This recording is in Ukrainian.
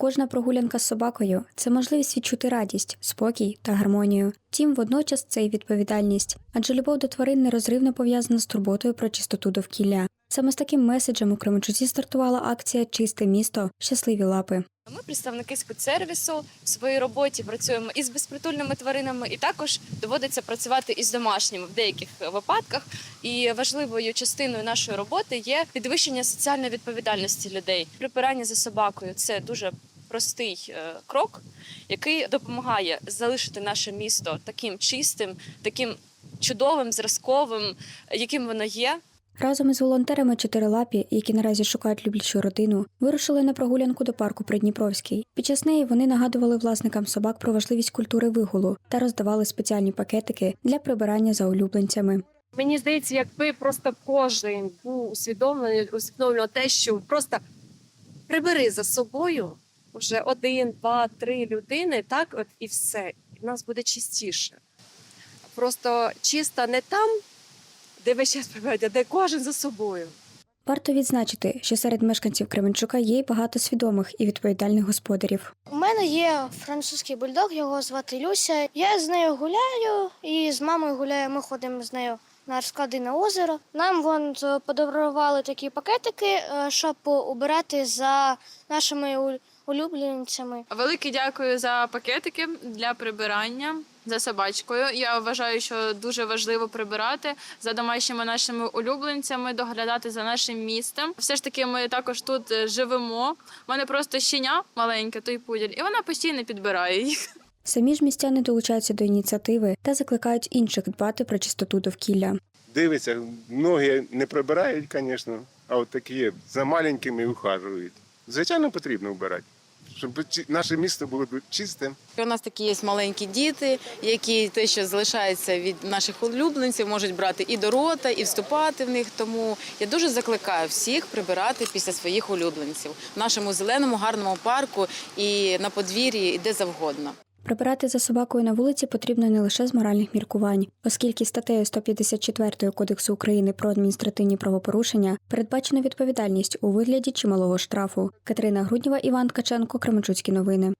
Кожна прогулянка з собакою це можливість відчути радість, спокій та гармонію. Втім, водночас це і відповідальність, адже любов до тварин нерозривно пов'язана з турботою про чистоту довкілля. Саме з таким меседжем у Кременчуці стартувала акція Чисте місто, щасливі лапи. Ми представники спецсервісу в своїй роботі працюємо із безпритульними тваринами, і також доводиться працювати із домашніми в деяких випадках. І важливою частиною нашої роботи є підвищення соціальної відповідальності людей. Прибирання за собакою це дуже простий е, крок, який допомагає залишити наше місто таким чистим, таким чудовим, зразковим, яким воно є. Разом із волонтерами чотирилапі, які наразі шукають люблячу родину, вирушили на прогулянку до парку Придніпровський. Під час неї вони нагадували власникам собак про важливість культури вигулу та роздавали спеціальні пакетики для прибирання за улюбленцями. Мені здається, якби просто кожен був усвідомлений, усвідомлював те, що просто прибери за собою вже один, два, три людини, так от і все. І в нас буде чистіше. Просто чисто не там, де ви зараз прибираєте, а де кожен за собою. Варто відзначити, що серед мешканців Кременчука є й багато свідомих і відповідальних господарів. У мене є французький бульдог, його звати Люся. Я з нею гуляю і з мамою гуляю. Ми ходимо з нею на розклади на озеро. Нам вон подарували такі пакетики, е, щоб убирати за нашими у- улюбленцями. Велике дякую за пакетики для прибирання за собачкою. Я вважаю, що дуже важливо прибирати за домашніми нашими улюбленцями, доглядати за нашим містом. Все ж таки, ми також тут е, живемо. У мене просто щеня маленьке, той пуділь, і вона постійно підбирає їх. Самі ж містяни долучаються до ініціативи та закликають інших дбати про чистоту довкілля. Дивиться, многі не прибирають, звісно, а от такі за маленькими ухажують. Звичайно, потрібно вбирати, щоб наше місто було чистим. У нас такі є маленькі діти, які те, що залишається від наших улюбленців, можуть брати і до рота, і вступати в них. Тому я дуже закликаю всіх прибирати після своїх улюбленців в нашому зеленому гарному парку і на подвір'ї, і де завгодно. Прибирати за собакою на вулиці потрібно не лише з моральних міркувань, оскільки статтею 154 Кодексу України про адміністративні правопорушення передбачена відповідальність у вигляді чималого штрафу. Катерина Груднєва, Іван Ткаченко, Кременчуцькі новини.